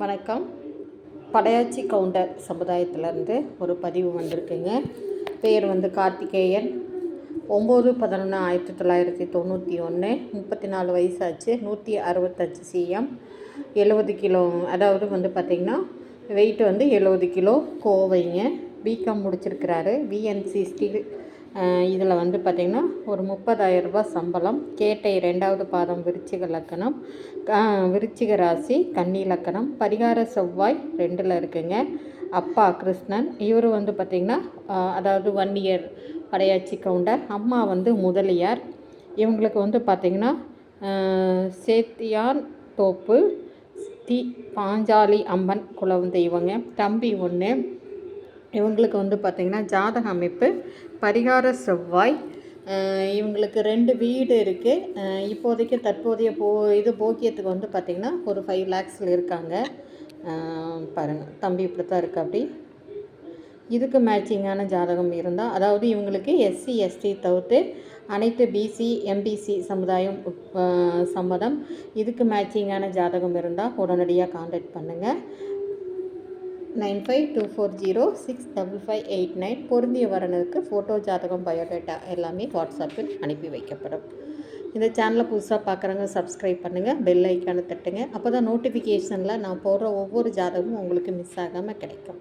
வணக்கம். படையாச்சி கவுண்டர் சமுதாயத்திலேருந்து ஒரு பதிவு வந்திருக்குங்க. பேர் வந்து கார்த்திகேயன். ஒம்பது பதினொன்று ஆயிரத்தி தொள்ளாயிரத்தி தொண்ணூற்றி ஒன்று முப்பத்தி நாலு வயசாச்சு நூற்றி அறுபத்தஞ்சு சிஎம் எழுபது கிலோ அதாவது வந்து பார்த்திங்கன்னா வெயிட் வந்து எழுபது கிலோ கோவைங்க. பிகாம் முடிச்சிருக்கிறாரு. விஎன்சி ஸ்டீல் இதில் வந்து பார்த்திங்கன்னா ஒரு முப்பதாயிரரூபா சம்பளம் கேட்டை ரெண்டாவது பாதம் விருச்சிக லக்கணம் விருச்சிக ராசி கன்னி லக்கணம் பரிகார செவ்வாய் ரெண்டில் இருக்குங்க. அப்பா கிருஷ்ணன் இவர் வந்து பார்த்திங்கன்னா அதாவது ஒன் இயர் படையாச்சி கவுண்டர் அம்மா வந்து முதலியார். இவங்களுக்கு வந்து பார்த்திங்கன்னா சேத்தியான் தோப்பு தி பாஞ்சாலி அம்மன் குலம் தெய்வங்க தம்பி ஒன்று இவங்களுக்கு வந்து பார்த்திங்கன்னா ஜாதக அமைப்பு பரிகார செவ்வாய் இவங்களுக்கு ரெண்டு வீடு இருக்குது இப்போதைக்கு தற்போதைய போ இது போக்கியத்துக்கு வந்து பார்த்திங்கன்னா ஒரு ஃபைவ் லேக்ஸில் இருக்காங்க. பாருங்கள் தம்பி இப்படி தான் இருக்கு அப்படி. இதுக்கு மேட்சிங்கான ஜாதகம் இருந்தால் அதாவது இவங்களுக்கு எஸ்சி எஸ்டி தவிர்த்து அனைத்து பிசி எம்பிசி சமுதாயம் சம்மதம். இதுக்கு மேட்சிங்கான ஜாதகம் இருந்தால் உடனடியாக காண்டாக்ட் பண்ணுங்கள் nine five two four zero six double five eight nine பொருந்திய வரனுக்கு ஃபோட்டோ ஜாதகம் பயோடேட்டா எல்லாமே வாட்ஸ்அப்பில் அனுப்பி வைக்கப்படும். இந்த சேனலை புதுசாக பார்க்குறவங்க சப்ஸ்கிரைப் பண்ணுங்கள் பெல் ஐக்கானை தட்டுங்க. அப்போ தான் நோட்டிஃபிகேஷனில் நான் போடுற ஒவ்வொரு ஜாதகமும் உங்களுக்கு மிஸ் ஆகாமல் கிடைக்கும்.